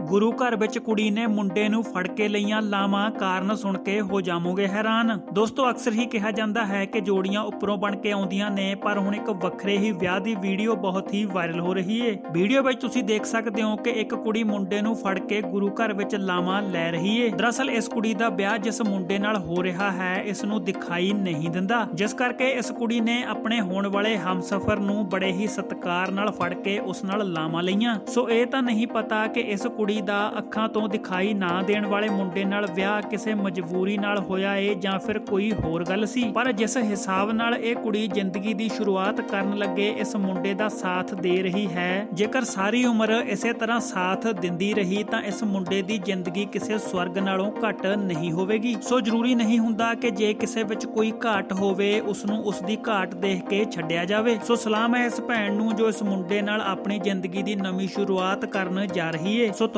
ਗੁਰੂ ਘਰ ਵਿੱਚ ਕੁੜੀ ਨੇ ਮੁੰਡੇ ਨੂੰ ਫੜ ਕੇ ਲਈਆਂ ਲਾਵਾਂ ਕਾਰਨ ਸੁਣ ਕੇ ਹੋ ਜਾਵੋਗੇ ਹੈਰਾਨ। ਦੋਸਤੋ, ਅਕਸਰ ਹੀ ਕਿਹਾ ਜਾਂਦਾ ਹੈ ਕਿ ਜੋੜੀਆਂ ਉੱਪਰੋਂ ਬਣ ਕੇ ਆਉਂਦੀਆਂ ਨੇ, ਪਰ ਹੁਣ ਇੱਕ ਵੱਖਰੇ ਹੀ ਵਿਆਹ ਦੀ ਵੀਡੀਓ ਬਹੁਤ ਹੀ ਵਾਇਰਲ ਹੋ ਰਹੀ ਏ। ਵੀਡੀਓ ਵਿੱਚ ਤੁਸੀਂ ਦੇਖ ਸਕਦੇ ਹੋ ਕਿ ਇੱਕ ਕੁੜੀ ਮੁੰਡੇ ਨੂੰ ਫੜ ਕੇ ਗੁਰੂ ਘਰ ਵਿੱਚ ਲਾਵਾਂ ਲੈ ਰਹੀ ਏ। ਦਰਅਸਲ, ਇਸ ਕੁੜੀ ਦਾ ਵਿਆਹ ਜਿਸ ਮੁੰਡੇ ਨਾਲ ਹੋ ਰਿਹਾ ਹੈ, ਇਸ ਨੂੰ ਦਿਖਾਈ ਨਹੀਂ ਦਿੰਦਾ। ਜਿਸ ਕਰਕੇ ਇਸ ਕੁੜੀ ਨੇ ਆਪਣੇ ਹੋਣ ਵਾਲੇ ਹਮਸਫਰ ਨੂੰ ਬੜੇ ਹੀ ਸਤਿਕਾਰ ਨਾਲ ਫੜ ਕੇ ਉਸ ਨਾਲ ਲਾਵਾਂ ਲਈਆਂ। ਸੋ, ਇਹ ਤਾਂ ਨਹੀਂ ਪਤਾ ਕਿ ਇਸ ਕੁੜੀ ਦਾ ਅੱਖਾਂ ਤੋਂ ਦਿਖਾਈ ਨਾ ਦੇਣ ਵਾਲੇ ਮੁੰਡੇ ਨਾਲ ਵਿਆਹ ਕਿਸੇ ਮਜਬੂਰੀ ਨਾਲ ਹੋਇਆ ਏ ਜਾਂ ਫਿਰ ਕੋਈ ਹੋਰ ਗੱਲ ਸੀ? ਪਰ ਜਿਸ ਹਿਸਾਬ ਨਾਲ ਇਹ ਕੁੜੀ ਜ਼ਿੰਦਗੀ ਦੀ ਸ਼ੁਰੂਆਤ ਕਰਨ ਲੱਗੇ ਇਸ ਮੁੰਡੇ ਦਾ ਸਾਥ ਦੇ ਰਹੀ ਹੈ, ਜੇਕਰ ਸਾਰੀ ਉਮਰ ਇਸੇ ਤਰ੍ਹਾਂ ਸਾਥ ਦਿੰਦੀ ਰਹੀ ਤਾਂ ਇਸ ਮੁੰਡੇ ਦੀ ਜ਼ਿੰਦਗੀ ਕਿਸੇ ਸਵਰਗ ਨਾਲੋਂ ਘੱਟ ਨਹੀਂ ਹੋਵੇਗੀ। ਸੋ ਜ਼ਰੂਰੀ ਨਹੀਂ ਹੁੰਦਾ ਕਿ ਜੇ ਕਿਸੇ ਵਿੱਚ ਕੋਈ ਘਾਟ ਹੋਵੇ ਉਸ ਨੂੰ ਉਸ ਦੀ ਘਾਟ ਦੇਖ ਕੇ ਛੱਡਿਆ ਜਾਵੇ। ਸੋ ਸਲਾਮ ਹੈ ਇਸ ਭੈਣ ਨੂੰ ਜੋ ਇਸ ਮੁੰਡੇ ਨਾਲ ਆਪਣੀ ਜ਼ਿੰਦਗੀ ਦੀ ਨਵੀਂ ਸ਼ੁਰੂਆਤ ਕਰਨ ਜਾ ਰਹੀ ਏ। ਸੋ